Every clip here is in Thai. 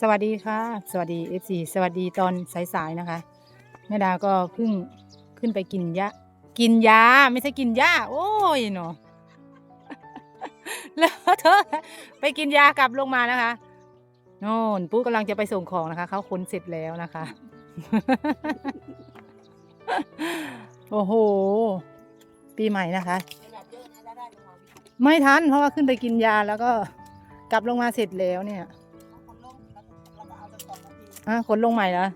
สวัสดีค่ะ สวัสดีเอฟซีสวัสดีตอนสายๆนะคะแม่ดาก็เพิ่งขึ้นไปกินยากินยาไม่ใช่กินยาโอ้ยเนาะแล้วเธอไปกินยากลับลงมานะคะโน่นปุ๊กำลังจะไปส่งของนะคะเขาขนเสร็จแล้วนะคะ โอ้โห ปีใหม่นะคะ ไม่ทันเพราะว่าขึ้นไปกินยาแล้วก็กลับลงมาเสร็จแล้วเนี่ย อะขนลงใหม่เหรอ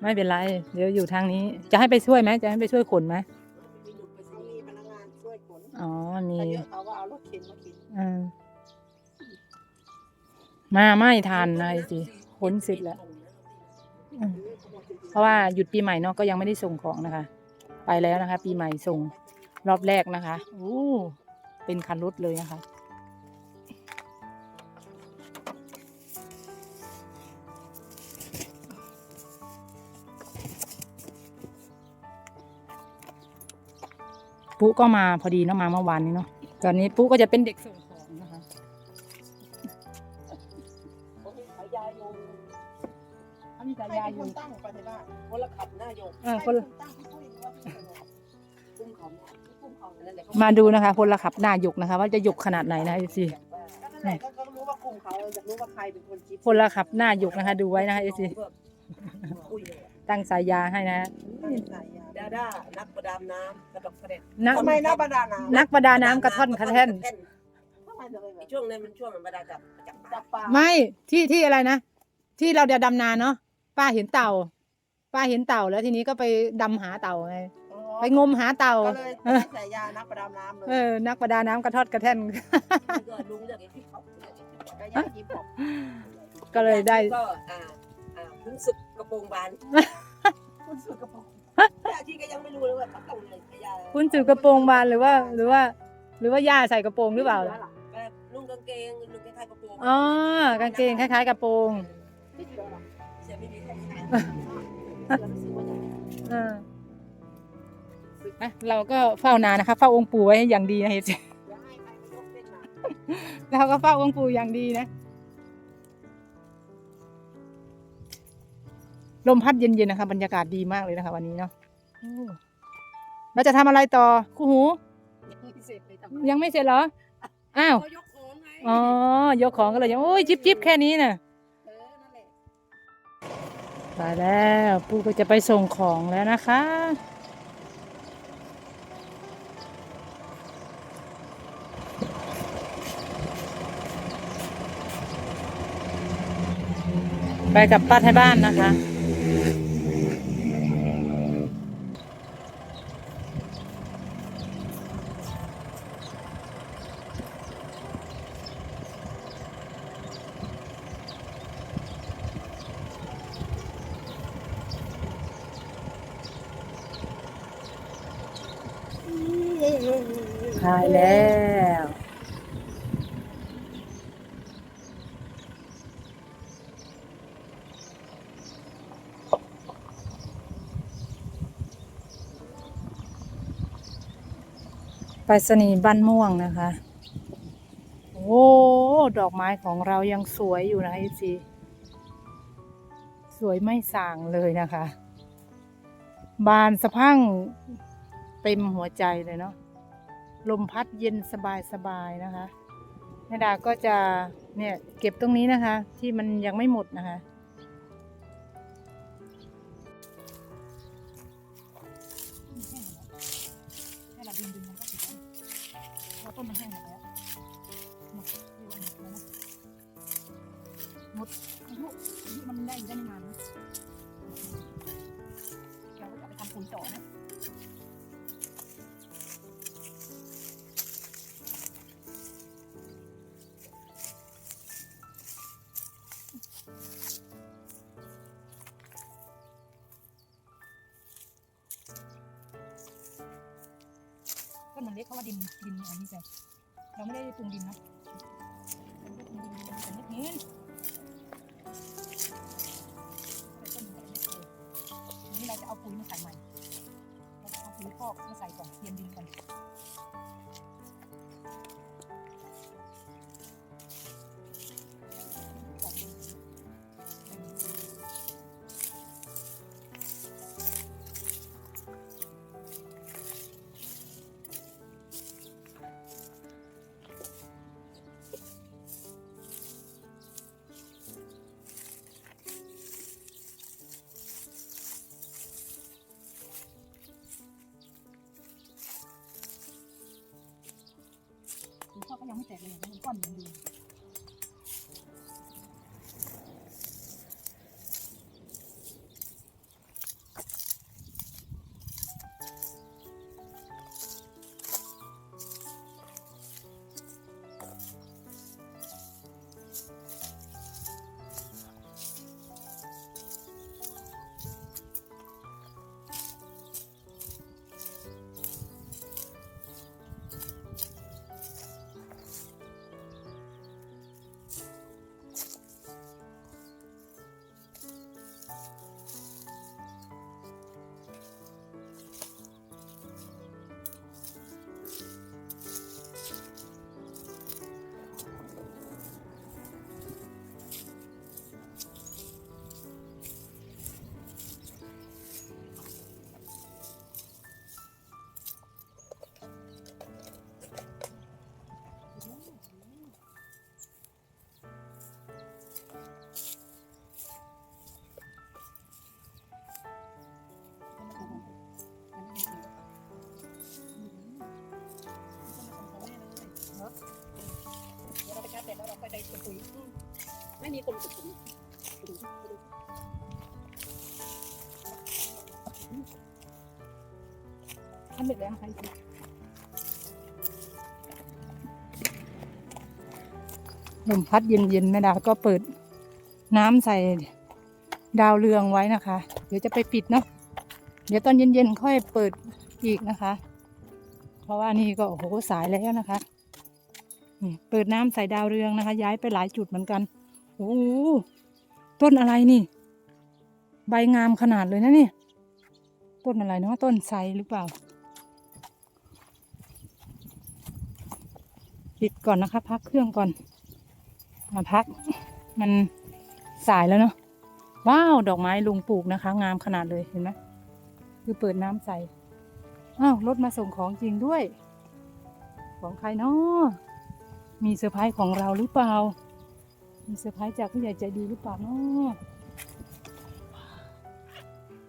ไม่เป็นไร เดี๋ยวอยู่ทางนี้ จะให้ไปช่วยไหมจะให้ไปช่วยขนไหมมีพนักงานช่วยขนอ๋อมีแต่เดี๋ยวเขาก็เอารถเข็นมาเข็นอ่ามาไม่ทันนะไอ้สิขนเสร็จแล้วเพราะว่าหยุดปีใหม่เนาะก็ยังไม่ได้ส่งของนะคะ ไปแล้วนะคะ ปีใหม่ส่งรอบแรกนะคะโอ้เป็นคันรถเลยนะคะ ปุ๊ก็มาพอดีเนาะมาเมื่อวานนี้เนาะตอนนี้ปุ๊ก็จะเป็นเด็กส่งของนะคะเขามีขายยาโยมถ้ามีใครแต่ยาเป็นอคยู่นตั้งไปในบ้านคนละขับหน้าโยมเออคนละใรตั้งพี่ปุ้ยหรือว่าพี่สนุกปุ้มเขาปุ้มเขานั่นแหละมาดูนะคะพลขับหน้าหยกนะคะ ว่าจะหยกขนาดไหนนะสิก็นั่นแหละก็ก็รู้ว่ากลุ่มเขาอยากรู้ว่าใครเป็นคนคิดพลขับหน้าหยกนะคะ ดูไว้นะคะสิปุ้ยเลยตั้งสายยาให้นะใส่ยาดาด้านักประดาน้ำ กระดกกระเด็นนักทำไมนักประดาน้ำนักประดาน้ำกระท่อนกระแท่นทำไมถึงเป็นแบบช่วงนั้นมันช่วงมันบรรดาจับจับปจัลาบปลาไม่ที่ที่อะไรนะ ที่เราจะดำนาเนาะป้าเห็นเต่า ป้าเห็นเต่าแล้วทีนี้ก็ไปดำหาเต่าไงอ๋อไปงมหาเต่า ก็เลยใส่ยานักประดาน้ำเลยเออนักประดาน้ำกระทอดกระแท่นก็ลุงเลือกไอ้ที่เขาเลือกไอ้ที่เขาก็ยายิบผมก็เลยได้ ก็อ่าอ่าคุณศึกกระโปรงบานคุณสุดกระป๋อง ยาที่ก็ยังไม่รู้เลยว่าเขาต้องเลยยาคุณถือกระโปรงบานหรือว่า หรือว่า หรือว่าย่าใส่กระโปรงหรือเปล่าแบบนุ่งกางเกงนุ่งกางเกงกระโปรงอ๋อกางเกงคล้าย ๆ กระโปรงไม่เชื่อหรอกเสียไม่ดีเอออะเราก็เฝ้านานนะคะ เฝ้าองค์ปู่ไว้ให้อย่างดีนะเฮจิอย่าให้ใครมายกเส้นมา เราก็เฝ้าองค์ปู่อย่างดีนะ ลมพัดเย็นๆนะคะ บรรยากาศดีมากเลยนะคะ วันนี้เนาะโอ้เราจะทำอะไรต่อคู่หูพิเศษเลยทำยังไม่เสร็จเหรอ อ้าว เขายกของไงอ๋อ ยกของก็เลยยังโอ้ยจิบจิบแค่นี้น่ะ เออนั่นแหละ ไปแล้วปู่ก็จะไปส่งของแล้วนะคะ ไปกับป้าไทยบ้านนะคะ ถ่แล้วไปรษณีบ้านม่วงนะคะ โอ้ดอกไม้ของเรายังสวยอยู่นะอีซีสวยไม่สางเลยนะคะ บานสะพังเต็มหัวใจเลยเนาะ ลมพัดเย็นสบายสบายๆนะคะแม่ดาก็จะเนี่ยเก็บตรงนี้นะคะ ที่มันยังไม่หมดนะคะให้เราดึงดึงมันก็ติดแล้วต้นมันแห้งหมดแล้วหมดที่วันหมดแล้วนะหมดอายุอายุมันได้อยู่ได้ไม่นานนะเราก็จะไปทำปุ๋ยต่อนะ ต้นมันเล็กเขาว่าดินดินอันนี้ใส่เราไม่ได้ปรุงดินนะแต่ไม่เห็นต้นมันเล็กเลยทีนี้เราจะเอาปุ๋ยมาใส่ใหม่เราจะเอาปุ๋ยพอกมาใส่ก่อนเตรียมดินก่อน ยังไม่แตกเลยมันก้อนยังดีเดี๋ มีคนสุดผมทำเสร็จแล้วนะคะลมพัดเย็นๆแม่ดาก็เปิดน้ำใส่ดาวเรืองไว้นะคะ เดี๋ยวจะไปปิดเนาะเดี๋ยวตอนเย็นๆค่อยเปิดอีกนะคะ เพราะว่านี่ก็โอ้โหสายแล้วนะคะ เปิดน้ำใส่ดาวเรืองนะคะ ย้ายไปหลายจุดเหมือนกัน โอ้ต้นอะไรนี่ ใบงามขนาดเลยนะนี่ ต้นอะไรเนาะต้นไทรหรือเปล่า ปิดก่อนนะคะ พักเครื่องก่อน มาพัก มันสายแล้วเนาะ ว้าว ดอกไม้ลุงปลูกนะคะ งามขนาดเลยเห็นไหมคือเปิดน้ำใส่ อ้าวรถมาส่งของจริงด้วย ของใครเนาะมีเซอร์ไพรส์ของเราหรือเปล่า มีเซอร์ไพรส์จากผู้ใหญ่ใจดีหรือเปล่าเนาะ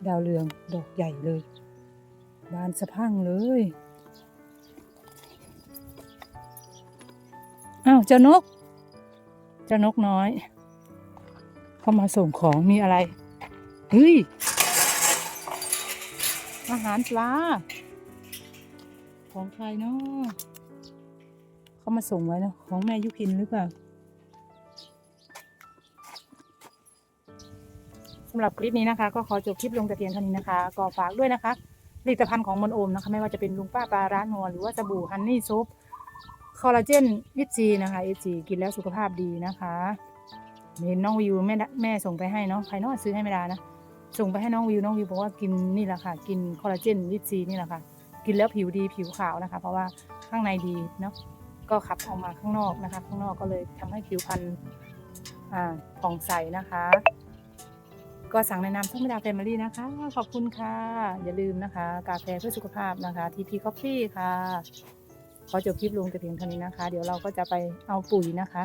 ดาวเรืองดอกใหญ่เลย บานสะพังเลยอ้าวเจ้านก เจ้านกน้อย เข้ามาส่งของมีอะไร เฮ้ย อาหารปลา ของใครเนาะเขามาส่งไว้เนาะของแม่ยุพินหรือเปล่าำหรับคลิปนี้นะคะ ก็ขอจบคลิปลงแต่เพียงเท่านี้นะคะ ก็ฝากด้วยนะคะ ผลิตภัณฑ์ของมนโอมนะคะ ไม่ว่าจะเป็นลุงป้าปลาร้านนัวหรือว่าสบู่ฮันนี่ซุปคอลลาเจนวิจีนะคะเอจีกินแล้วสุขภาพดีนะคะเห็นน้องวิวแม่แม่ส่งไปให้เนาะใครน้องซื้อให้ไม่ได้นะส่งไปให้น้องวิวน้องวิวบอกว่ากินนี่แหละค่ะ กินคอลลาเจนวิจีนี่แหละค่ะ กินแล้วผิวดีผิวขาวนะคะ เพราะว่าข้างในดีเนาะก็ขับออกมาข้างนอกนะคะ ข้างนอกก็เลยทำให้ผิวพรรณอ่าผ่องใสนะคะ ก็สั่งในนามช่องม่ดาแฟมิลี่นะคะ ขอบคุณค่ะ อย่าลืมนะคะ กาแฟเพื่อสุขภาพนะคะทีพีคอฟฟี่ค่ะ ขอจบคลิปลงแต่เพียงเท่านี้นะคะ เดี๋ยวเราก็จะไปเอาปุ๋ยนะคะ